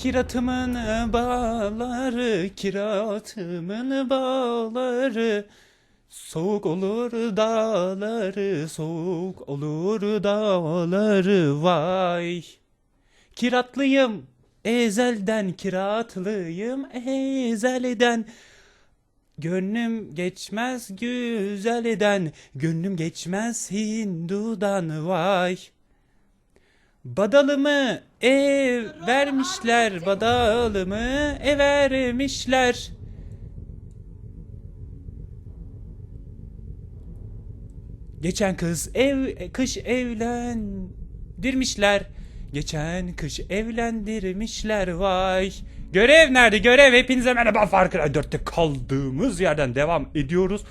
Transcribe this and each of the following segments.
Kiratımın bağları, kiratımın bağları. Soğuk olur dağları, soğuk olur dağları. Vay! Kiratlıyım ezelden, kiratlıyım ezelden. Gönlüm geçmez güzelden, gönlüm geçmez Hindu'dan. Vay Badalımı ev vermişler, badalımı ev vermişler. Geçen kız ev kış evlendirmişler. Geçen kış evlendirmişler vay. Görev nerede? Görev hepinize merhaba Far Cry 4'te kaldığımız yerden devam ediyoruz.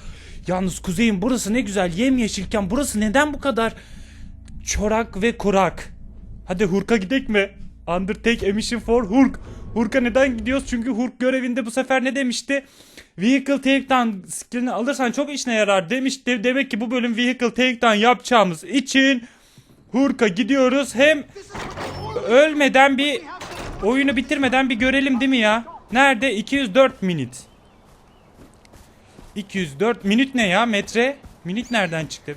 Yalnız kuzeyin burası ne güzel yemyeşilken burası neden bu kadar çorak ve kurak? Hadi Hurk'a gidek mi? Undertake Emission for Hurk. Hurk'a neden gidiyoruz? Çünkü Hurk görevinde bu sefer ne demişti? Vehicle Takedown skillini alırsan çok işine yarar demişti. Demek ki bu bölüm Vehicle Takedown yapacağımız için Hurk'a gidiyoruz. Hem ölmeden bir oyunu bitirmeden bir görelim değil mi ya? Nerede? 204 minut. 204 minut ne ya metre? Minut nereden çıktı?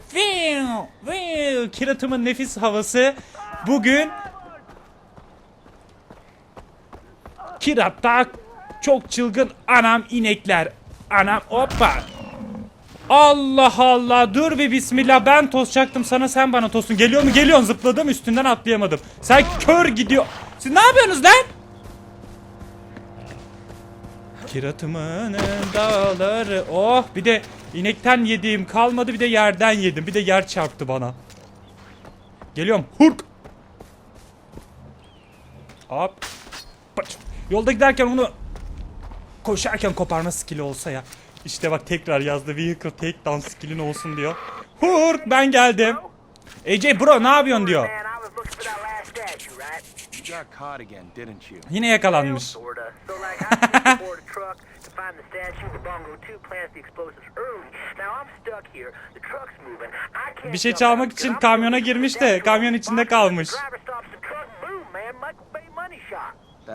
Kiratımın nefis havası. Bugün Kirat'ta çok çılgın anam inekler. Anam hoppa. Allah Allah dur bir bismillah ben tosacaktım sana sen bana tosun. Geliyor mu geliyorsun zıpladım üstünden atlayamadım. Sen kör gidiyor. Siz ne yapıyorsunuz lan? Kiratımın dağları oh bir de inekten yediğim kalmadı bir de yerden yedim bir de yer çarptı bana. Geliyorum hurk. Hop. Yolda giderken onu koşarken koparma skill'i olsa ya. İşte bak tekrar yazdı vehicle takedown skill'in olsun diyor. Hurk ben geldim. AJ bro ne yapıyorsun diyor. Yine yakalanmış. Find the statue, but Bongo 2 plants the explosives early. Now I'm stuck here. The truck's moving. I can't Bir şey çalmak için kamyona the girmiş de kamyon içinde kalmış. The driver stops the truck, boom, man. Michael Bay money shot. That sounds like the plot for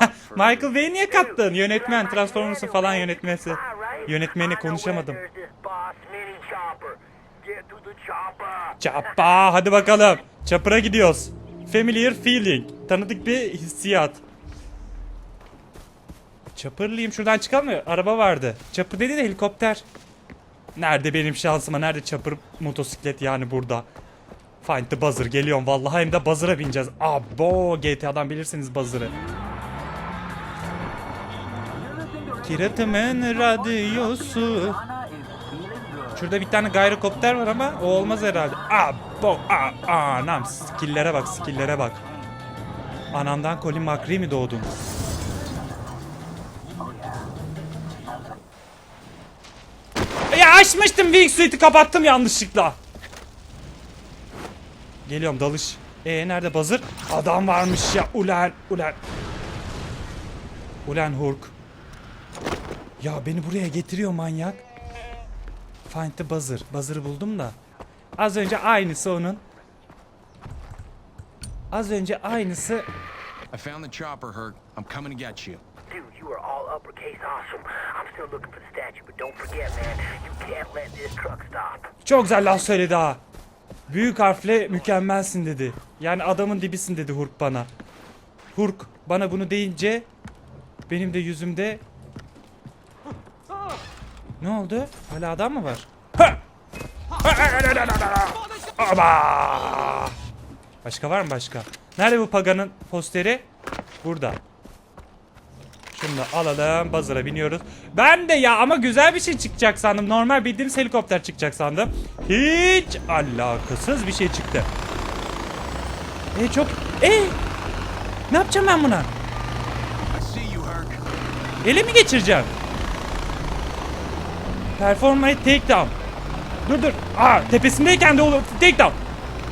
Michael Bay niye kattın? Yönetmen, Transformers'ın falan yönetmesi. Yönetmeni konuşamadım. Çappa hadi bakalım. Çapıra gidiyoruz. Familiar feeling. Tanıdık bir hissiyat. Çapırlıyım şuradan çıkalım mı? Araba vardı. Çapır dedi de helikopter. Nerede benim şansıma? Nerede çapır motosiklet yani burada? Find the buzzer geliyorum vallahi hem de buzzer'a bineceğiz. Abo GTA'dan bilirsiniz buzzer'ı. Kiratımın radyosu. Şurada bir tane gayrokopter var ama o olmaz herhalde. Abo, a, anam skillere bak skillere bak. Anamdan Colin McRae mi doğdun? Ya açmıştım wingsuit'i kapattım yanlışlıkla. Geliyorum dalış. E nerede buzzer? Adam varmış ya ulan ulan. Ulan Hurk. Ya beni buraya getiriyor manyak. Find the buzzer. Buzzer'ı buldum da. Az önce aynısı onun. Az önce aynısı. I found the chopper, Herc. I'm coming to get you. Dude, you are all uppercase awesome. I'm still looking for the statue, but don't forget, man, you can't let this truck stop. Çok güzel laf söyledi ha. Büyük harfle mükemmelsin dedi. Yani adamın dibisin dedi Hurk bana. Hurk bana bunu deyince benim de yüzümde Ne oldu? Hala adam mı var? Ha! Başka var mı başka? Nerede bu paganın posteri? Burada. Şunu da alalım. Buzzer'a biniyoruz. Ben de ya ama güzel bir şey çıkacak sandım. Normal bildiğimiz helikopter çıkacak sandım. Hiç alakasız bir şey çıktı. E çok... E Ne yapacağım ben buna? Ele mi geçireceğim? Performance takedown. Dur dur. Aa tepesindeyken de oluyor. Takedown.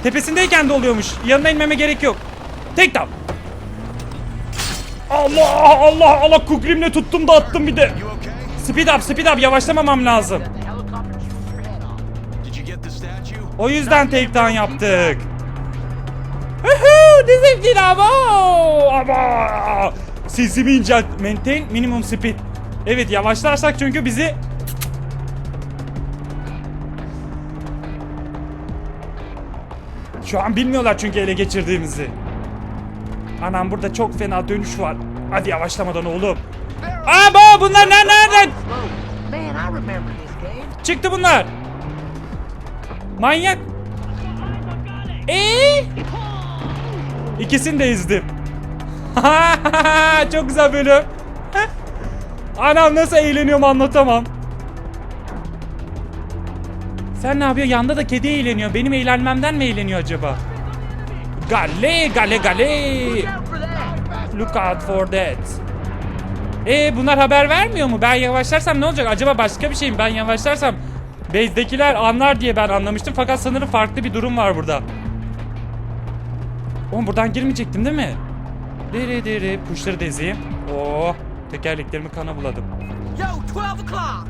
Tepesindeyken de oluyormuş. Yanına inmeme gerek yok. Takedown. Allah Allah Allah kukrimle tuttum da attım bir de. Speed up speed up yavaşlamamam lazım. Did you get the statue? O yüzden takedown yaptık. Disiplin ama. Ama. Sesimi incelt. Maintain minimum speed. Evet yavaşlarsak çünkü bizi Şu an bilmiyorlar çünkü ele geçirdiğimizi. Anam burada çok fena dönüş var. Hadi yavaşlamadan oğlum. Aba bunlar ne nereden? Çıktı bunlar. Manyak. Eee? İkisini de ezdim. Çok güzel bölüm. Anam nasıl eğleniyorum anlatamam. Sen ne yapıyorsun? Yanda da kedi eğleniyor. Benim eğlenmemden mi eğleniyor acaba? Gale gale gale. Look out for that. E bunlar haber vermiyor mu? Ben yavaşlarsam ne olacak? Acaba başka bir şey mi? Ben yavaşlarsam base'dekiler anlar diye ben anlamıştım. Fakat sanırım farklı bir durum var burada. Oğlum buradan girmeyecektim değil mi? Diri diri puşları dezeyim. Oh tekerleklerimi kana buladım. Yo, 12 o'clock.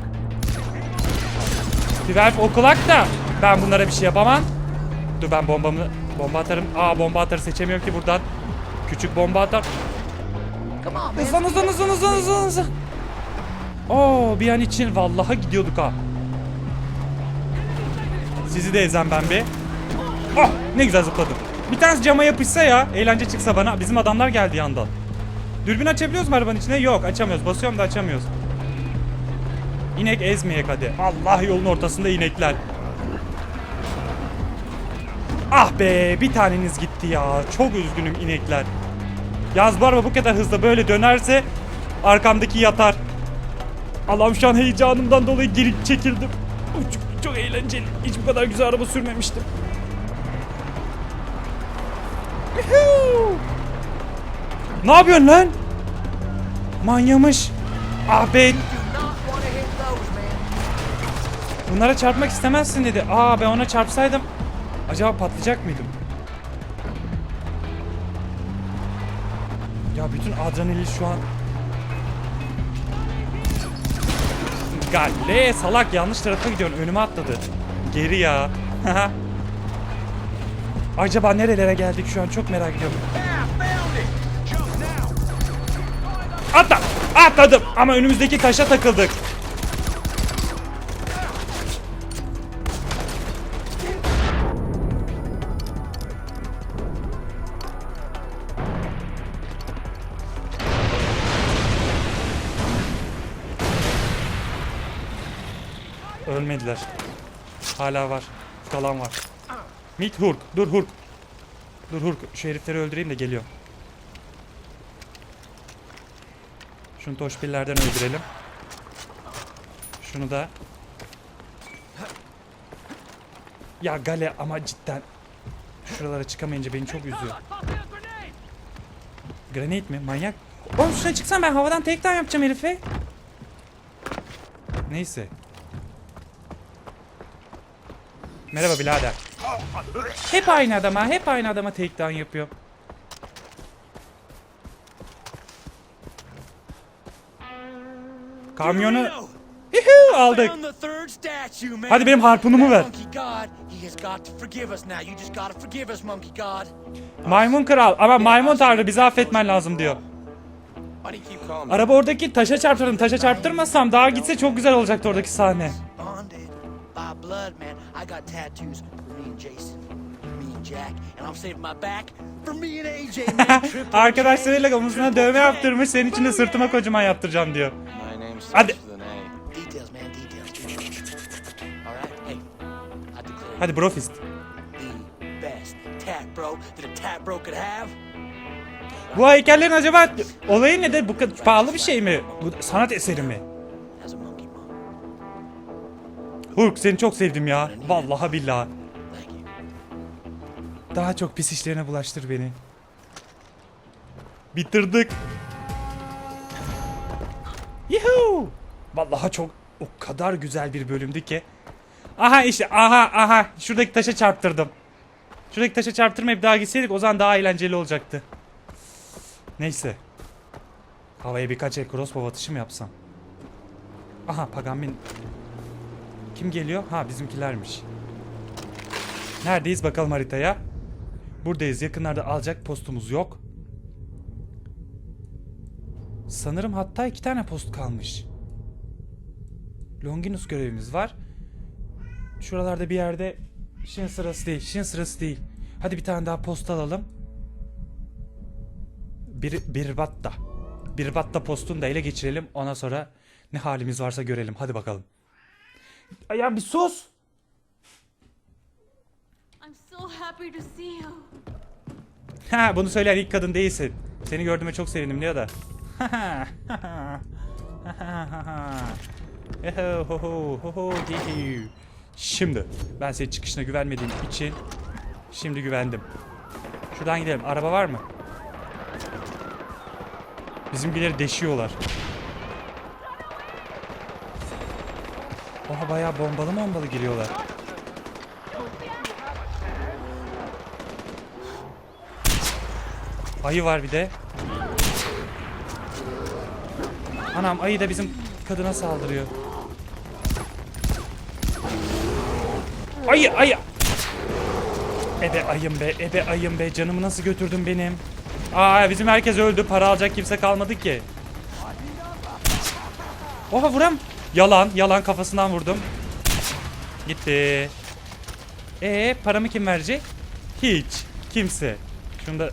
Twelve o'clock da ben bunlara bir şey yapamam. Dur ben bombamı bomba atarım. Aa bomba atarı seçemiyorum ki buradan. Küçük bomba atar. Come on, man. Hızlan hızlan hızlan hızlan hızlan hızlan. Oo bir an için vallahi gidiyorduk ha. Sizi de ezen ben bir. Oh ne güzel zıpladım. Bir tanesi cama yapışsa ya eğlence çıksa bana. Bizim adamlar geldi yandan. Dürbün açabiliyoruz mu arabanın içine? Yok açamıyoruz. Basıyorum da açamıyoruz. İnek ezmeyek hadi. Allah yolun ortasında inekler. Ah be bir taneniz gitti ya. Çok üzgünüm inekler. Yaz bu araba bu kadar hızlı böyle dönerse arkamdaki yatar. Allah'ım şu an heyecanımdan dolayı geri çekildim. Çok, çok eğlenceli. Hiç bu kadar güzel araba sürmemiştim. Ne yapıyorsun lan? Manyamış. Ah be. Bunlara çarpmak istemezsin dedi. Aa ben ona çarpsaydım acaba patlayacak mıydım? Ya bütün adrenalin şu an Galle salak yanlış tarafa gidiyorsun önüme atladı. Geri ya. acaba nerelere geldik şu an çok merak ediyorum. Atla! Atladım ama önümüzdeki taşa takıldık. Hala var. Kalan var. Meet Hurk. Dur Hurk. Dur Hurk. Şu herifleri öldüreyim de geliyor. Şunu toşpillerden öldürelim. Şunu da. Ya Gale ama cidden. Şuralara çıkamayınca beni çok üzüyor. Granate mi? Manyak. Oğlum şuna çıksam ben havadan takedown yapacağım herife. Neyse. Merhaba birader. Hep aynı adama, hep aynı adama takedown yapıyor. Kamyonu Yuhu, aldık. Hadi benim harpunumu ver. Maymun kral ama maymun tanrı bizi affetmen lazım diyor. Araba oradaki taşa çarptırdım. Taşa çarptırmasam daha gitse çok güzel olacaktı oradaki sahne. Got tattoos for me and Jason, me and Jack, and I'm saving my back for me and AJ, man. Arkadaşlarıyla omuzuna dövme yaptırmış. Senin için de sırtıma kocaman yaptıracağım diyor. My name Hadi. Details, man, details. All right, hey, I declare Hadi brofist. the best tat bro that a tat bro could have. Bu heykellerin acaba olayı nedir? Bu kadar pahalı bir şey mi? Bu sanat eseri mi? Hulk seni çok sevdim ya. Vallahi billahi. Daha çok pis işlerine bulaştır beni. Bitirdik. Yuhuu. Vallahi çok o kadar güzel bir bölümdü ki. Aha işte aha aha şuradaki taşa çarptırdım. Şuradaki taşa çarptırmayıp daha gitseydik o zaman daha eğlenceli olacaktı. Neyse. Havaya birkaç el crossbow atışı mı yapsam? Aha Pagamin. Kim geliyor? Ha bizimkilermiş. Neredeyiz bakalım haritaya. Buradayız. Yakınlarda alacak postumuz yok. Sanırım hatta iki tane post kalmış. Longinus görevimiz var. Şuralarda bir yerde işin sırası değil. işin sırası değil. Hadi bir tane daha post alalım. Bir, bir batta. Bir batta postunu da ele geçirelim. Ondan sonra ne halimiz varsa görelim. Hadi bakalım. Ya bir sus. I'm so happy to see you. Ha bunu söyleyen ilk kadın değilsin. Seni gördüğüme çok sevindim diyor da. Şimdi ben senin çıkışına güvenmediğim için şimdi güvendim. Şuradan gidelim. Araba var mı? Bizimkileri deşiyorlar. Oha bayağı bombalı bombalı geliyorlar. Ayı var bir de. Anam ayı da bizim kadına saldırıyor. Ayı ayı. Ebe ayım be ebe ayım be canımı nasıl götürdün benim. Aa bizim herkes öldü para alacak kimse kalmadı ki. Oha vuram. Yalan yalan kafasından vurdum. Gitti. Ee paramı kim verecek? Hiç. Kimse. Şunda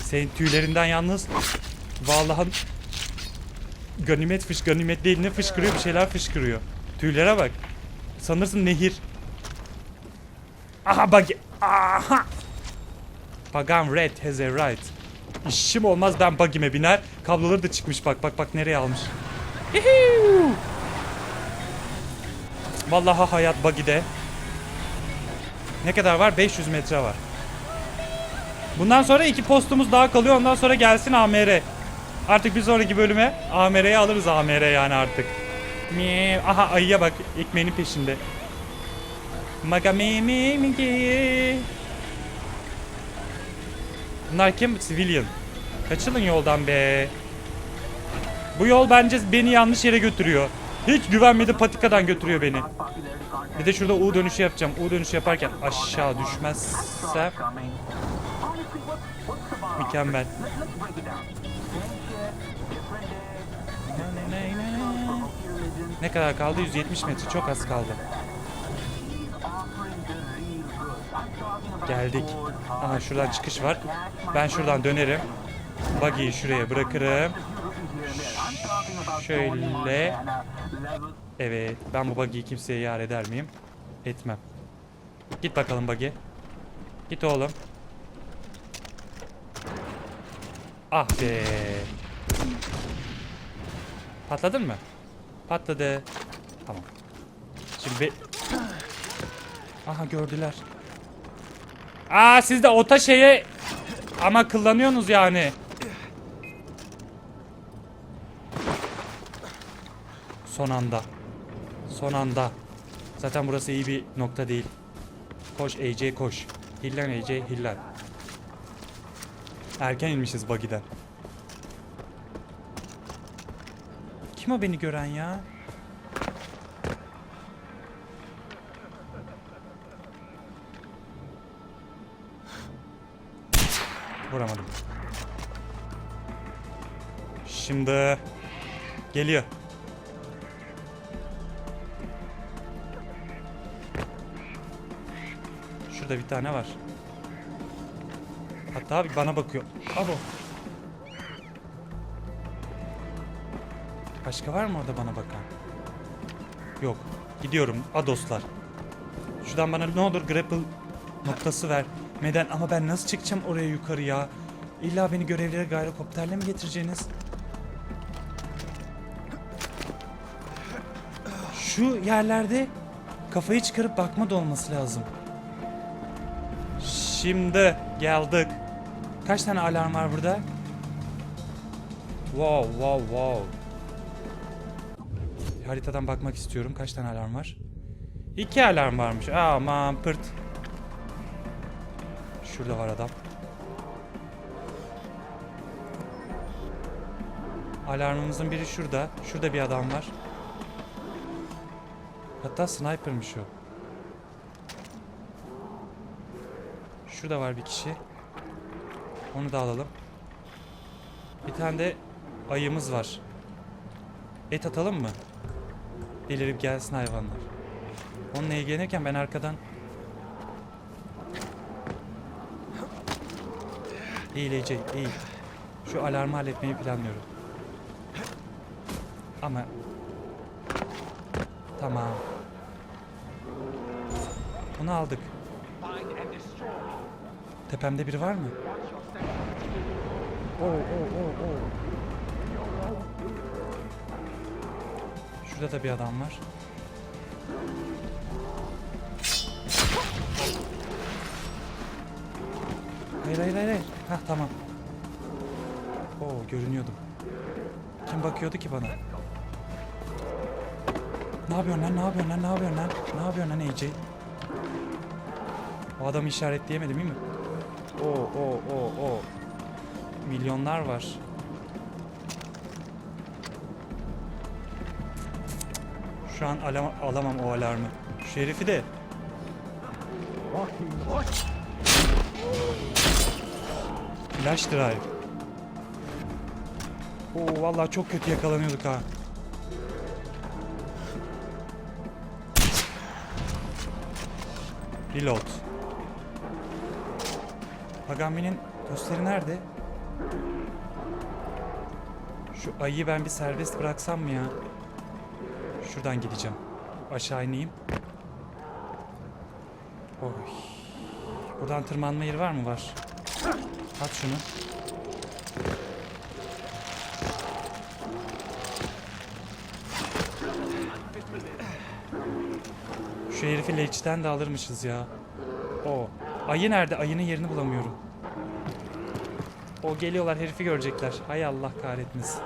senin tüylerinden yalnız vallahi ganimet fış ganimet değil ne fışkırıyor bir şeyler fışkırıyor. Tüylere bak. Sanırsın nehir. Aha bak. Aha. Pagan Red has a right. İşim olmaz ben buggy'me biner. Kabloları da çıkmış bak bak bak nereye almış. Vallahi hayat buggy'de. Ne kadar var? 500 metre var. Bundan sonra iki postumuz daha kalıyor. Ondan sonra gelsin AMR. Artık bir sonraki bölüme AMR'ye alırız AMR yani artık. Aha ayıya bak ekmeğinin peşinde. Maga. Bunlar kim? Civilian. Kaçılın yoldan be. Bu yol bence beni yanlış yere götürüyor. Hiç güvenmedi patikadan götürüyor beni. Bir de şurada U dönüşü yapacağım. U dönüşü yaparken aşağı düşmezsem Mükemmel. Ne kadar kaldı? 170 metre. Çok az kaldı. Geldik. Aha şuradan çıkış var. Ben şuradan dönerim. Buggy'yi şuraya bırakırım. Şöyle. Evet. Ben bu buggy'yi kimseye yar eder miyim? Etmem. Git bakalım buggy. Git oğlum. Ah be. Patladın mı? Patladı. Tamam. Şimdi be... Aha gördüler. Aa siz de ota şeye ama kullanıyorsunuz yani. Son anda. Son anda. Zaten burası iyi bir nokta değil. Koş AJ koş. Hillen AJ hillen. Erken inmişiz buggy'den. Kim o beni gören ya? Vuramadım. Şimdi geliyor. Şurada bir tane var. Hatta bir bana bakıyor. Abo. Başka var mı orada bana bakan? Yok. Gidiyorum. Adoslar. Şuradan bana ne olur grapple noktası ver. Meden ama ben nasıl çıkacağım oraya yukarı ya? İlla beni görevlere gayrokopterle mi getireceğiniz? Şu yerlerde kafayı çıkarıp bakma da olması lazım. Şimdi geldik. Kaç tane alarm var burada? Wow, wow, wow. Haritadan bakmak istiyorum. Kaç tane alarm var? İki alarm varmış. Aman pırt. Şurada var adam. Alarmımızın biri şurada. Şurada bir adam var. Hatta snipermiş o. Şurada var bir kişi. Onu da alalım. Bir tane de ayımız var. Et atalım mı? Delirip gelsin hayvanlar. Onunla ilgilenirken ben arkadan... Ece, eğil. Şu alarmı halletmeyi planlıyorum. Ama... Tamam. Bunu aldık. Tepemde biri var mı? Oo, oo, oo, oo. Şurada da bir adam var. Hayır hayır hayır. hayır. Hah tamam. Oo görünüyordum. Kim bakıyordu ki bana? Ne yapıyorsun lan? Ne yapıyorsun lan? Ne yapıyorsun lan? Ne yapıyorsun lan AJ? O adamı işaretleyemedim değil mi? Oo oo oo oo. Milyonlar var. Şu an alam alamam o alarmı. Şu herifi de. Flash drive. Oo vallahi çok kötü yakalanıyorduk ha. Reload. Pagami'nin posteri nerede? Şu ayıyı ben bir serbest bıraksam mı ya? Şuradan gideceğim. Aşağı ineyim. Oy. Buradan tırmanma yeri var mı? Var. At şunu. Şu herifi leçten de alırmışız ya. O. Ayı nerede? Ayının yerini bulamıyorum. O geliyorlar herifi görecekler. Hay Allah kahretmesin.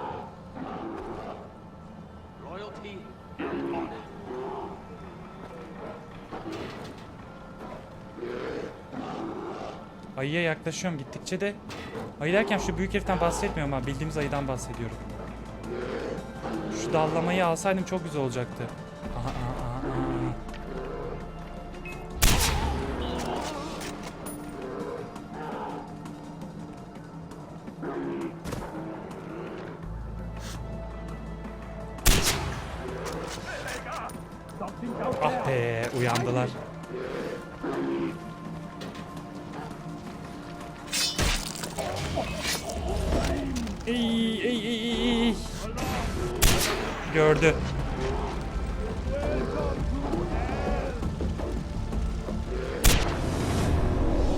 Ayıya yaklaşıyorum gittikçe de. Ayı derken şu büyük heriften bahsetmiyorum ama bildiğimiz ayıdan bahsediyorum. Şu dallamayı alsaydım çok güzel olacaktı. Ey, ey, ey, ey. Gördü.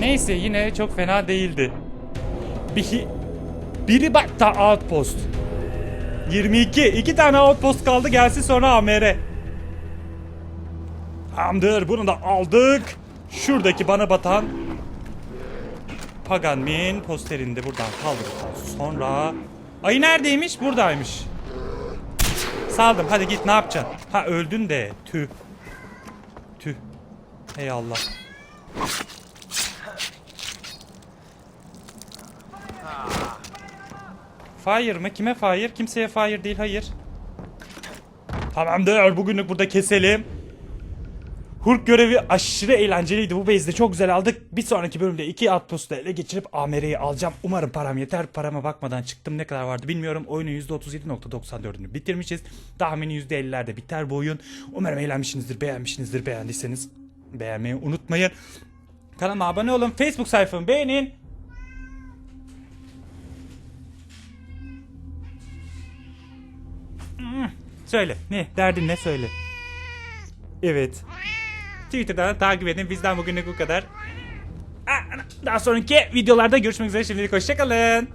Neyse yine çok fena değildi. Bir, biri bak ta outpost. 22. iki tane outpost kaldı gelsin sonra AMR. Tamamdır bunu da aldık. Şuradaki bana batan Pagan Min posterini de buradan kaldırdık. Sonra ayı neredeymiş? Buradaymış. Saldım. Hadi git ne yapacaksın? Ha öldün de. Tüh. Tüh. Ey Allah. Fire mı? Kime fire? Kimseye fire değil. Hayır. Tamamdır. Bugünlük burada keselim. Hulk görevi aşırı eğlenceliydi. Bu base'de çok güzel aldık. Bir sonraki bölümde iki outpost'u ele geçirip AMR'yi alacağım. Umarım param yeter. Parama bakmadan çıktım. Ne kadar vardı bilmiyorum. Oyunun %37.94'ünü bitirmişiz. Tahmini %50'lerde biter bu oyun. Umarım eğlenmişsinizdir, beğenmişsinizdir. Beğendiyseniz beğenmeyi unutmayın. Kanalıma abone olun. Facebook sayfamı beğenin. Hmm, Söyle. Ne? Derdin ne? Söyle. Evet. Twitter'dan takip edin. Bizden bugünlük bu kadar. Daha sonraki videolarda görüşmek üzere. Şimdilik hoşçakalın.